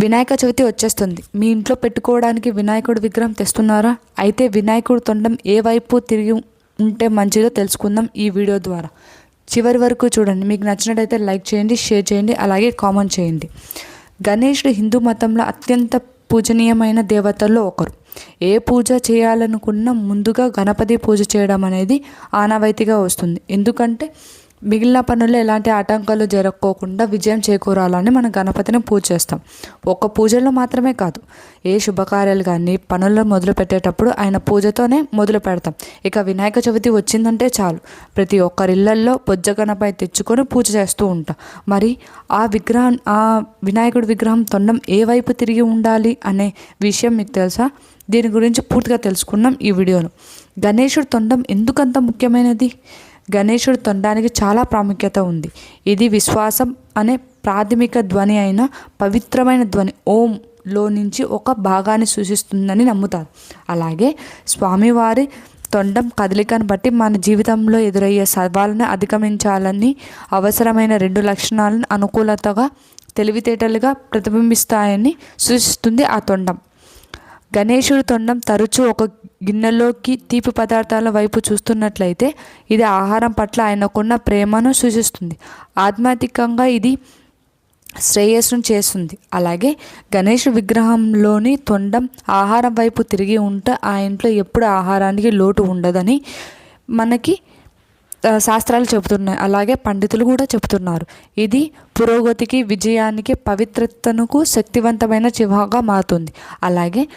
వినాయక చవితి వచ్చేస్తుంది. మీ ఇంట్లో పెట్టుకోవడానికి వినాయకుడు విగ్రహం తెస్తున్నారా? అయితే వినాయకుడు తొండం ఏ వైపు తిరిగి ఉంటే మంచిదో తెలుసుకుందాం ఈ వీడియో ద్వారా. చివరి వరకు చూడండి. మీకు నచ్చినట్టయితే లైక్ చేయండి షేర్ చేయండి అలాగే కామెంట్ చేయండి. గణేషుడు హిందూ మతంలో అత్యంత పూజనీయమైన దేవతల్లో ఒకరు. ఏ పూజ చేయాలనుకున్నా ముందుగా గణపతి పూజ చేయడం అనేది ఆనవాయితీగా వస్తుంది. ఎందుకంటే మిగిలిన పనుల్లో ఎలాంటి ఆటంకాలు జరగకోకుండా విజయం చేకూరాలని మనం గణపతిని పూజ చేస్తాం ఒక్క పూజల్లో మాత్రమే కాదు ఏ శుభకార్యాలు కానీ పనుల్లో మొదలు పెట్టేటప్పుడు ఆయన పూజతోనే మొదలు పెడతాం. ఇక వినాయక చవితి వచ్చిందంటే చాలు. ప్రతి ఒక్కరి ఇళ్ళల్లో బొజ్జ గణపతి తెచ్చుకొని పూజ చేస్తూ ఉంటాం. మరి ఆ విగ్రహం ఆ వినాయకుడి విగ్రహం తొండం ఏ వైపు తిరిగి ఉండాలి అనే విషయం మీకు తెలుసా? దీని గురించి పూర్తిగా తెలుసుకున్నాం ఈ వీడియోలో. గణేశుడి తొండం ఎందుకంత ముఖ్యమైనది? గణేశుడు తొండానికి చాలా ప్రాముఖ్యత ఉంది. ఇది విశ్వాసం అనే ప్రాథమిక ధ్వని అయిన పవిత్రమైన ధ్వని ఓం లో నుంచి ఒక భాగాన్ని సూచిస్తుందని నమ్ముతారు. అలాగే స్వామివారి తొండం కదలికను బట్టి మన జీవితంలో ఎదురయ్యే సవాళ్ళను అధిగమించాలని అవసరమైన రెండు లక్షణాలను అనుకూలతగా తెలివితేటలుగా ప్రతిబింబిస్తాయని సూచిస్తుంది ఆ తొండం. గణేశుడి తొండం తరచూ ఒక గిన్నెలోకి తీపి పదార్థాల వైపు చూస్తున్నట్లయితే ఇది ఆహారం పట్ల ఆయనకున్న ప్రేమను సూచిస్తుంది. ఆధ్యాత్మికంగా ఇది శ్రేయస్సును చేస్తుంది. అలాగే గణేష్ విగ్రహంలోని తొండం ఆహారం వైపు తిరిగి ఉంటే ఆ ఇంట్లో ఎప్పుడు ఆహారానికి లోటు ఉండదని మనకి శాస్త్రాలు చెబుతున్నాయి. అలాగే పండితులు కూడా చెబుతున్నారు. ఇది పురోగతికి విజయానికి పవిత్రతకు శక్తివంతమైన చిహ్నంగా మారుతుంది. అలాగే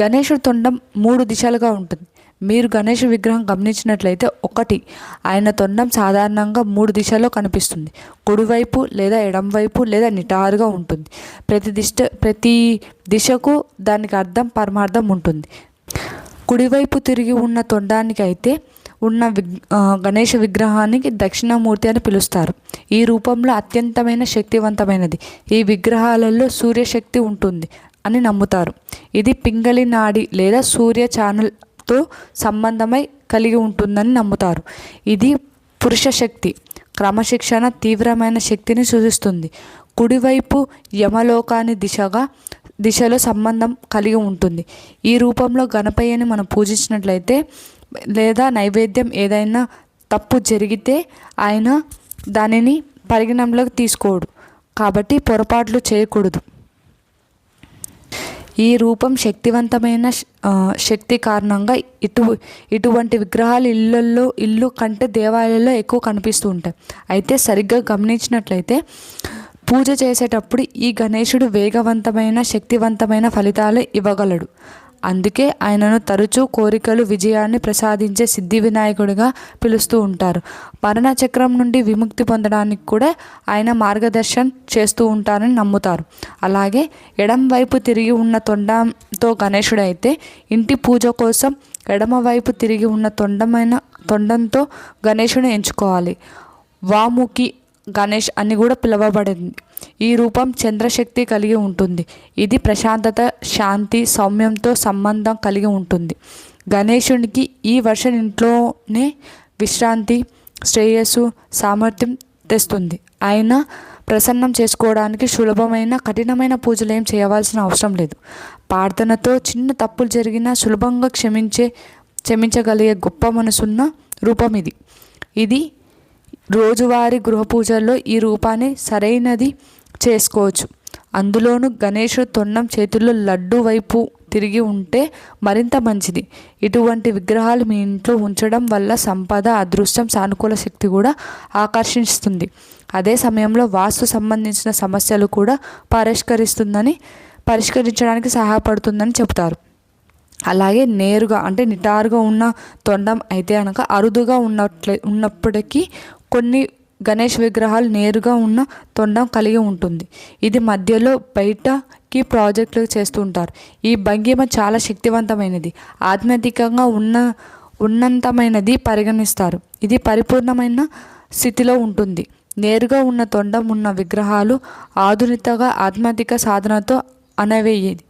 గణేశుడి తొండం మూడు దిశలుగా ఉంటుంది. మీరు గణేష్ విగ్రహం గమనించినట్లయితే ఒకటి ఆయన తొండం సాధారణంగా మూడు దిశల్లో కనిపిస్తుంది. కుడివైపు లేదా ఎడంవైపు లేదా నిటారుగా ఉంటుంది. ప్రతి దిష్ట ప్రతి దిశకు దానికి అర్థం పరమార్థం ఉంటుంది. కుడివైపు తిరిగి ఉన్న తొండానికి అయితే ఉన్న విగ్ గణేష విగ్రహానికి దక్షిణామూర్తి అని పిలుస్తారు. ఈ రూపంలో అత్యంతమైన శక్తివంతమైనది. ఈ విగ్రహాలలో సూర్యశక్తి ఉంటుంది. అని నమ్ముతారు. ఇది పింగళి నాడి లేదా సూర్య ఛానల్తో సంబంధమై కలిగి ఉంటుందని నమ్ముతారు. ఇది పురుష శక్తి క్రమశిక్షణ తీవ్రమైన శక్తిని సూచిస్తుంది. కుడివైపు యమలోకాని దిశగా దిశలో సంబంధం కలిగి ఉంటుంది. ఈ రూపంలో గణపయ్యని మనం పూజించినట్లయితే లేదా నైవేద్యం ఏదైనా తప్పు జరిగితే ఆయన దానిని పరిగణంలోకి తీసుకోడు. కాబట్టి పొరపాట్లు చేయకూడదు. ఈ రూపం శక్తివంతమైన శక్తి కారణంగా ఇటు ఇటువంటి విగ్రహాలు ఇళ్ళల్లో ఇల్లు కంటే దేవాలయాల్లో ఎక్కువ కనిపిస్తూ ఉంటాయి. అయితే సరిగ్గా గమనించినట్లయితే పూజ చేసేటప్పుడు ఈ గణేశుడు వేగవంతమైన శక్తివంతమైన ఫలితాలు ఇవ్వగలడు. అందుకే ఆయనను తరచూ కోరికలు విజయాన్ని ప్రసాదించే సిద్ధి వినాయకుడిగా పిలుస్తూ ఉంటారు. మరణచక్రం నుండి విముక్తి పొందడానికి కూడా ఆయన మార్గదర్శనం చేస్తూ ఉంటారని నమ్ముతారు. అలాగే ఎడం వైపు తిరిగి ఉన్న తొండంతో గణేశుడు అయితే ఇంటి పూజ కోసం ఎడమ వైపు తిరిగి ఉన్న తొండమైన తొండంతో గణేశుని ఎంచుకోవాలి. వాముకి గణేష్ అని కూడా పిలువబడింది. ఈ రూపం చంద్రశక్తి కలిగి ఉంటుంది. ఇది ప్రశాంతత శాంతి సౌమ్యంతో సంబంధం కలిగి ఉంటుంది. గణేశునికి ఈ వర్షం ఇంట్లోనే విశ్రాంతి శ్రేయస్సు సామర్థ్యం తెస్తుంది. ఆయన ప్రసన్నం చేసుకోవడానికి సులభమైన కఠినమైన పూజలు ఏం చేయవలసిన అవసరం లేదు. ప్రార్థనతో చిన్న తప్పులు జరిగినా సులభంగా క్షమించే క్షమించగలిగే గొప్ప మనసున్న రూపం ఇది. ఇది రోజువారీ గృహ పూజల్లో ఈ రూపాన్ని సరైనది చేసుకోవచ్చు. అందులోనూ గణేశుడు తొండం చేతుల్లో లడ్డు వైపు తిరిగి ఉంటే మరింత మంచిది. ఇటువంటి విగ్రహాలు మీ ఇంట్లో ఉంచడం వల్ల సంపద అదృష్టం సానుకూల శక్తి కూడా ఆకర్షిస్తుంది. అదే సమయంలో వాస్తు సంబంధించిన సమస్యలు కూడా పరిష్కరిస్తుందని పరిష్కరించడానికి సహాయపడుతుందని చెబుతారు. అలాగే నేరుగా అంటే నిటారుగా ఉన్న తొండం అయితే కనుక అరుదుగా ఉన్నట్లే ఉన్నప్పటికీ కొన్ని గణేష్ విగ్రహాలు నేరుగా ఉన్న తొండం కలిగి ఉంటుంది. ఇది మధ్యలో బయటకి ప్రాజెక్టులు చేస్తుంటారు ఈ భంగిమ చాలా శక్తివంతమైనది. ఆధ్యాత్మికంగా ఉన్న ఉన్నంతమైనది పరిగణిస్తారు. ఇది పరిపూర్ణమైన స్థితిలో ఉంటుంది. నేరుగా ఉన్న తొండం ఉన్న విగ్రహాలు ఆధునికగా ఆధ్యాత్మిక సాధనతో అనవేయేది.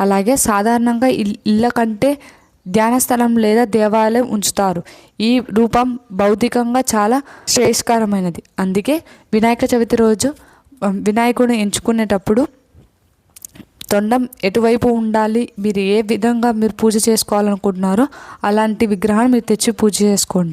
అలాగే సాధారణంగా ఇల్- ఇళ్ళ కంటే ధ్యానస్థలం లేదా దేవాలయం ఉంచుతారు. ఈ రూపం భౌతికంగా చాలా శ్రేయస్కరమైనది. అందుకే వినాయక చవితి రోజు వినాయకుడిని ఎంచుకునేటప్పుడు తొండం ఎటువైపు ఉండాలి మీరు ఏ విధంగా మీరు పూజ చేసుకోవాలనుకుంటున్నారో అలాంటి విగ్రహాన్ని మీరు తెచ్చి పూజ చేసుకోండి.